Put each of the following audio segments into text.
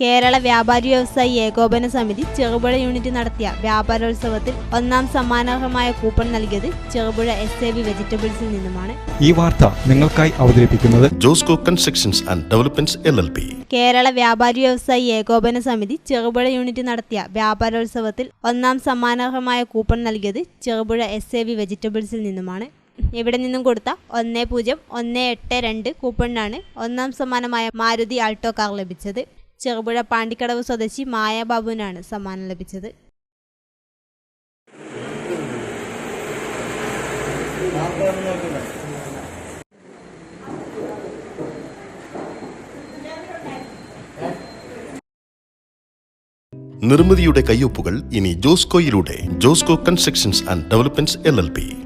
കേരള വ്യാപാരി വ്യവസായി ഏകോപന സമിതി ചെറുപുഴ യൂണിറ്റ് നടത്തിയ വ്യാപാരോത്സവത്തിൽ ഒന്നാം സമ്മാനർഹമായ കൂപ്പൺ നൽകിയത് ചെറുപുഴ എസ് എ വി വെജിറ്റബിൾസിൽ നിന്നുമാണ്. ഈ വാർത്ത നിങ്ങൾക്കായി അവതരിപ്പിക്കുന്നത് Josco constructions and developments L L P Kerala വ്യാപാരി വ്യവസായി ഏകോപന സമിതി ചെറുപുഴ യൂണിറ്റ് നടത്തിയ വ്യാപാരോത്സവത്തിൽ ഒന്നാം സമ്മാനർഹമായ കൂപ്പൺ നൽകിയത് ചെറുപുഴ എസ് എ വി വെജിറ്റബിൾസിൽ നിന്നുമാണ്. ഇവിടെ നിന്നും കൊടുത്ത ഒന്ന് പൂജ്യം ഒന്ന് എട്ട് രണ്ട് കൂപ്പണിനാണ് ഒന്നാം സമ്മാനമായ മാരുതി ആൾട്ടോ കാർ ലഭിച്ചത്. ചെറുപുഴ പാണ്ടിക്കടവ് സ്വദേശി മായാബാബുവിനാണ് സമ്മാനം ലഭിച്ചത്. നിർമ്മിതിയുടെ കയ്യൊപ്പുകൾ ഇനി ജോസ്കോയിലൂടെ Josco constructions and developments L L P.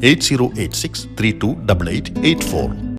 8086